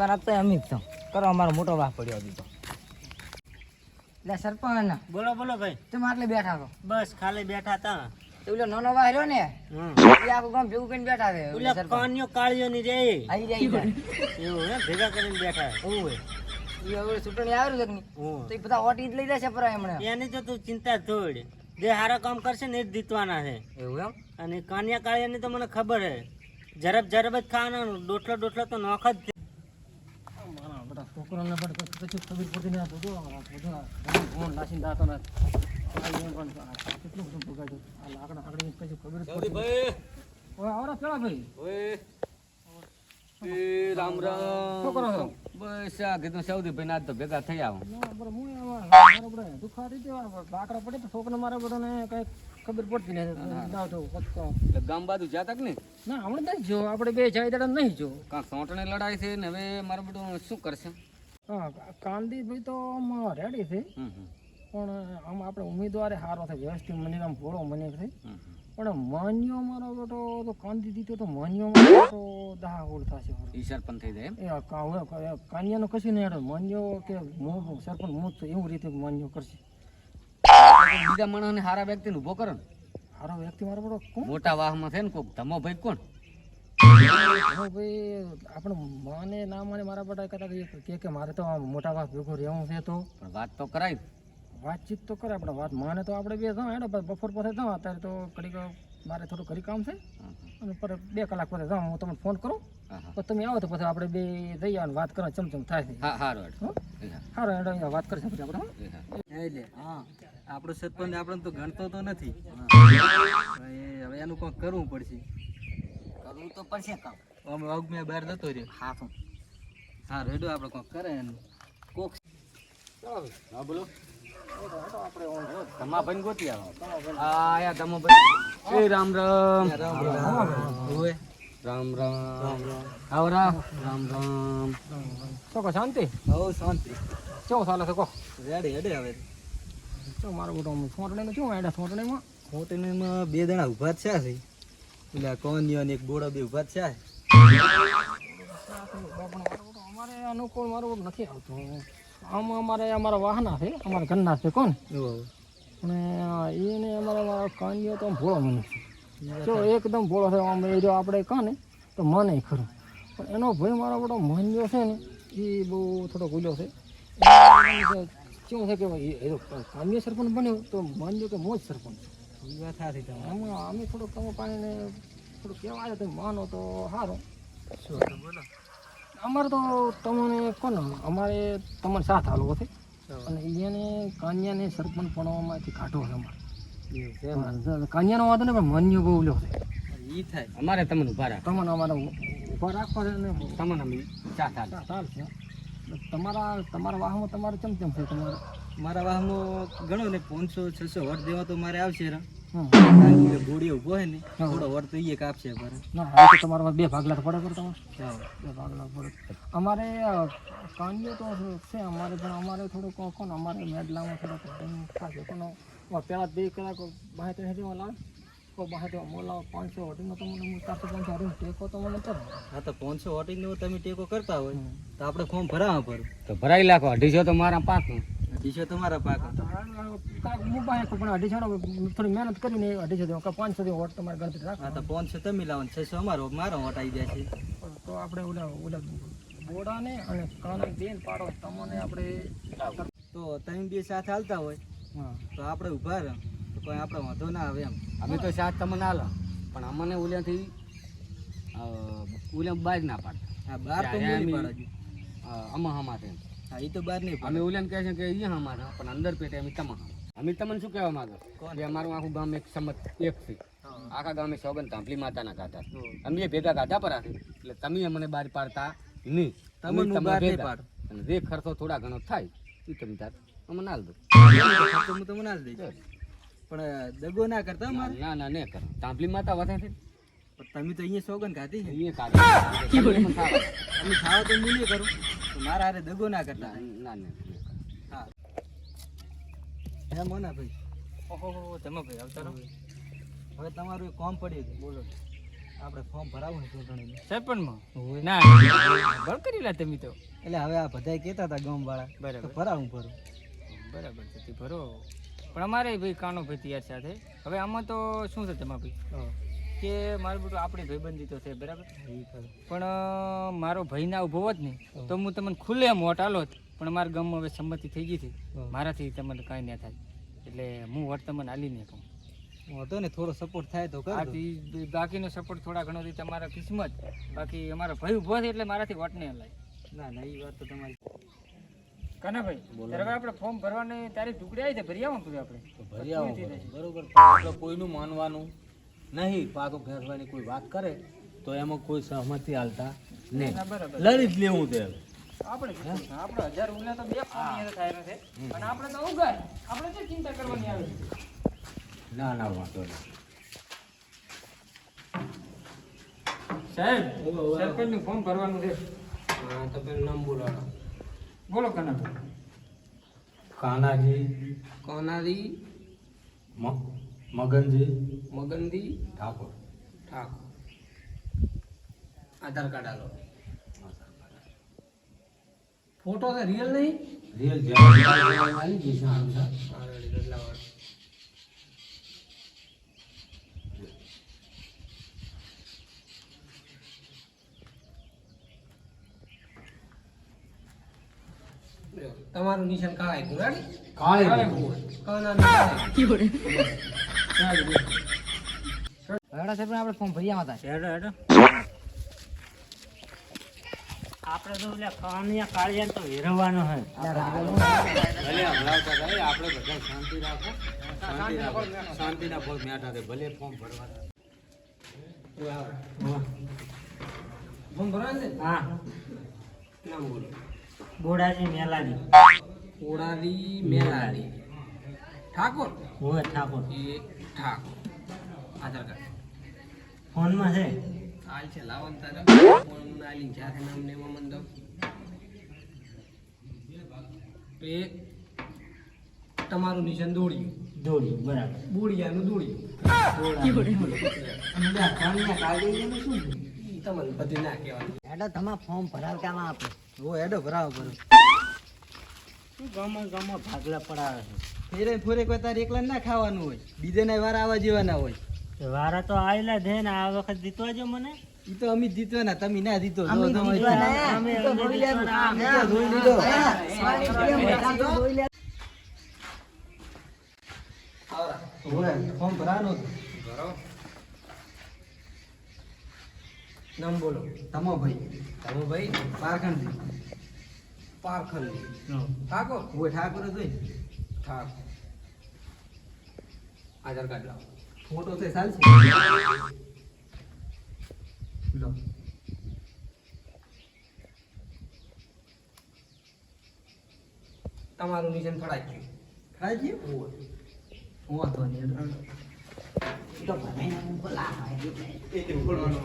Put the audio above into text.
તારા તો અમિત તો કરો અમારો મોટો વાહ પડ્યો હજી તો. એટલે સરપંચ. બોલો બોલો ભાઈ. તમે આટલે બેઠા છો. બસ ખાલી બેઠા તા ઓલો નાનો વાહ રહ્યો ને. એ આખું ગામ ભેગું કરીને બેઠા છે ઓલા કાનિયો કાળિયો ની રે. આઈ જાય એવું હે ભેગા કરીને બેઠા ઓવે એ હવે ચૂંટણી આવ્યું છે? તો એ બધા ઓટી જ લઈ જશે પરા એમણે. એની તો તું ચિંતા છોડ જે સારા કામ કરશે ને એ જ જીતવાના છે. એવું એમ? અને કાનિયા કાળિયાની તો મને ખબર છે જરબ જરબ જ ખાવાનો ડોટલો ડોટલો તો નોખ જ છોકરાને પણ કશું ખબર પડતી ના બધું બધા ફોન નાસીને દાતો ના કેટલું બધું બગાડ્યું આ લાકડા આકડી કશું ખબર પડતી. ઓય આવરા પેલા ભાઈ રામ રામ શું કરો છો બસ આ કીધું ભાઈ આજ તો ભેગા થઈ આવો બરાબર હું બરાબર મારા બધા દુખા થઈ લાકડા પડે તો છોકરા મારા બધાને કઈ ખબર પડતી નથી દાવ તો એટલે ગામ બાજુ જાતા કે ના હમણાં નહીં જો આપણે બે જાય દાડા નહીં જો કાંક સોંટણે લડાઈ છે ને હવે મારા બધું શું કરશે હા કાંદીભાઈ તો આમ રેડી હમ પણ આમ આપણે ઉમેદવારે સારો થાય. વ્યવસ્થિત મને આમ ભોળો મને હમ. પણ માન્યો મારો બેટો તો કાંદી દીધો તો માન્યો મારો તો દહ હોળ થશે. ઈ સરપંચ થઈ જાય એમ? એ કાનિયાનો કશું નહીં હેડો. માન્યો કે હું સરપંચ હું તો એવું રીતે માન્યો કરશે. બીજા માણસને સારા વ્યક્તિને ઊભો કરો ને. સારો વ્યક્તિ મારો બેટો મોટા વાહમાં છે ને કોક ધમો ભાઈ કોણ? ભાઈ આપણે માને ના માને મારા બેટા કહેતા કે- કે કે મારે તો મોટા વાત ભેગો રહેવું છે તો. પણ વાત તો કરાય. વાતચીત તો કરે આપણે વાત માને તો આપણે બે જાઉં હેડો પછી બપોર જાઉં અત્યારે તો ઘડીક મારે થોડું ઘડી કામ છે. અને પર બે કલાક પછી જાઉં હું તમને ફોન કરું. પછી તમે આવો તો પછી આપણે બે જઈ અને વાત કરો ચમચમ થાય છે. હા હારું હેડ. સારું હેડો અહીંયા વાત કરી પછી આપણે હા. એટલે હા. આપણો સરપંચ આપણને તો ગણતો તો નથી. હવે હવે એનું કંઈક કરવું પડશે. કરવું તો પડશે કામ. અમે અગમ્યા બહાર જતો રહ્યો. હા તો. હા રેડો આપણે કોક કરે એનું. કોક. હા બોલો. ધમા ભાઈ ગોતી આવો. આયા ધમો ભાઈ એ રામ રામ. રામ રામ. આવો રામ રામ. કહો શાંતિ? હવ શાંતિ. કેવું ચાલે છે રેડી હેડે હવે. શું મારું બેટો સોંટણીનું શું હેડે સોંટણીમાં માં બે જણા ઊભા છે. પેલા કોનિયો ને એક બોડો બે જ છે અમારે અનુકૂળ મારું નથી આવતું. આમાં અમારે અમારા વાહના છે અમારા ઘરના છે કોણ? અને એને અમારે મારો કાનિયો તો ભોળો મને છે. જો એકદમ ભોળો છે આમ એ જો આપણે કહો ને તો મને ખરું. પણ એનો ભાઈ મારો બધો માન્યો છે ને એ બહુ થોડો ભૂલ્યો છે. શું છે કે કામ્ય સરપંચ બન્યો તો માન્યો કે મોજ સરપંચ એ વાત સાચી તમારી અમે થોડુંક તમે પાણીને થોડુંક કહેવાય તો માનો તો સારું બોલો. અમારે તો તમને કોણ અમારે તમને સાથ હાલવો છે અને એને કાન્યાને સરપંચ ભણવામાંથી કાઢો છે અમારે. કાન્યાનો વાંધો ને પણ મન્યુ બહુ લ્યો છે. ઈ થાય. અમારે તમને ઊભા રાખ. તમને અમારે ઊભા રાખવા છે ને? તમને અમે ચા ચાલે સાથ હાલશે તમારા તમારા વાહમાં તમારે ચમ ચમ છે તમારે? મારા વાહમાં ગણો ને પાંચસો છસો વટ દેવા તો મારે આવશે રા. હમ. ઊભો ને થોડો વટ તો એ કાપશે તો તમારા બે ભાગલા પડે કર તમારે. બે ભાગલા પડે. અમારે કાન્યો તો છે અમારે પણ અમારે થોડુંક કોણ અમારે મેડલામાં ટાઈમ થશે પણ પેલા બે કલાક બાહે ત્રણ હજાર લાવે. તો બાહે તો પાંચસો અઢીનો તો મને ચારસો પાંચસો ટેકો તો મને કરો. હા તો પાંચસો તમે ટેકો કરતા હોય તો આપણે ફોર્મ ભરાવા પર તો ભરાઈ લાખો અઢીસો તો મારા પાક અઢીસો તમારા પાક? હું બાહે પણ અઢીસો થોડી મહેનત કરીને અઢીસો પાંચસો દેવા વોટ તમારે ગણતરી રાખો હા તો પાંચસો તમે લાવો છસો અમારો મારો વોટ આવી જાય છે. તો આપણે ઓલા ઓલા બોડાને અને કાને બેન પાડો તમને આપણે તો તમે બે સાથે હાલતા હોય તો આપણે ઊભા રહે. તો કોઈ આપણે વાંધો ના આવે એમ. અમે તો સાથ તમને હાલો પણ અમને ઓલ્યાથી ઓલ્યા બહાર ના પાડતા હા બહાર તો અમે- પાડો અમા હમા છે હા એ તો બહાર નહીં અમે ઓલ્યાને કહે છે કે અહીંયા હમા પણ અંદર પેટે અમે તમા અમે તમને શું કહેવા માંગો? કે અમારું આખું ગામ એક સમત એક છે. આખા ગામે સોગન તાંભલી માતાના ગાતા અમે ભેગા ગાધા પર છે. એટલે તમે અમને બહાર પાડતા નહીં. તમે બહાર નહીં ભેગા. અને જે ખર્ચો થોડા ઘણો થાય એ તમે તાર અમને હાલ દો. ખર્ચો હું તમને દઈશ. પણ દગો ના કરતા મારે ના ના ને કરો. તાંપલી માતા વધે છે. પણ તમે તો અહીંયા સોગન ખાધી અહીંયા તમે ખાવા. તો હું નહીં કરું. મારા હારે દગો ના કરતા. ના ના હા. હે મોના ભાઈ. ઓહો જમા ભાઈ આવતા રહો. હવે તમારું એક કામ પડ્યું છે બોલો. આપણે ફોર્મ ભરાવું ને ચૂંટણીનું. સરપંચમાં ના બળ કરી લા તમે તો. એટલે હવે આ બધાય કહેતા હતા ગામવાળા બરાબર. ભરાવું ભરું. બરાબર છે તે ભરો. પણ અમારે ભાઈ કાનો ભાઈ તૈયાર સાથે. હવે આમાં તો શું છે તમારા ભાઈ? કે મારું બધું આપણી ભાઈબંધી તો છે બરાબર? પણ મારો ભાઈ ના ઊભો જ નહીં તો હું તમને ખુલ્લે વોટ આલો પણ મારા ગામમાં હવે સંમતિ થઈ ગઈ હતી મારાથી તમને કાંઈ ના થાય. એટલે હું વર્તમાન તમને આલી નહીં કહું વાંધો ને થોડો સપોર્ટ થાય તો કર આથી બાકીનો સપોર્ટ થોડા ઘણો થી તમારા કિસ્મત. બાકી અમારો ભાઈ ઊભો છે એટલે મારાથી વોટ નહીં હલાય. ના ના એ વાત તો તમારી ત્યારે આપણે ફોર્મ ભરવાની તારીખ ટુકડી આવી છે ભરી આવો આપણે. ભરી આવો બરોબર કોઈનું માનવાનું? નહીં પાકો ફેંસવાની કોઈ વાત કરે તો એમાં કોઈ સહમતિ હાલતા નહીં. બરાબર. લડી જ લેવું તે આપણે આપણે હજાર તો બે થાય છે. અને આપણે તો ઉગાર. આપણે શું ચિંતા કરવાની આવે? ના ના વાંધો નહીં. સાહેબ સરપંચનું ફોર્મ ભરવાનું છે. હા તમે નામ બોલાવો બોલો કાના ભાઈ કાનાજી? કોનારી મ- મગનજી ઠાકોર. ઠાકોર. આધાર કાર્ડ આલો. ફોટો છે રિયલ નહીં? રિયલ જે આવી જશે આન્સર તમારું નિશાન કાળા કુરાડી કાળે હેડા આપણે ફોર્મ ભરી આવતા હેડો હેડો. આપણે તો એટલે કાનિયા કાળિયા તો હેરવાનો હોય ભલે હમણાવતા થાય આપણે બધા શાંતિ રાખો. શાંતિ રાખો. મેઠા છે ભલે ફોર્મ ભરવા ફોર્મ ભરવાનું હા. નામ બોલો? બોડાજી મેલાજી. ઓડાલી મેલાડી ઠાકોર? હોય ઠાકોર. એ ઠાકોર. આધાર કાર્ડ. ફોનમાં છે? હાલ છે લાવન તારા. ફોન આલી જાતે નામ ને મમન દો. એ તમારું નિશાન દોડ્યું. દોડ્યું બરાબર. બુડિયાનું દોડ્યું. તમને બધું ના કહેવાનું એડો તમારે ફોર્મ ભરાવ કામ આપે? ઓ એડો ભરાવો ભરો ગામમાં ગામમાં ભાગલા પડાવે ફેરે ફોરે કોઈ તારે એકલા ના ખાવાનું હોય. બીજાના વાર આવવા જેવાના હોય. વારા તો આવેલા છે ને આ વખત જીતવા જો મને. ઈ તો અમે જીતવાના તમે ના જીતો. અમે ફોર્મ નામ બોલો. તમો ભાઈ તમો ભાઈ પારખંડી. પારખંડી ઠાકોર? હોય ઠાકોર જ હોય ઠાકોર. આધાર કાર્ડ લાવો. ફોટો છે. ચાલશે લો. તમારું નિજન ફળાઈ ગયું. ફળાઈ ગયું? હું વાંધો નહીં. તો ભરાઈને બોલા એ તે ઉકળવાનું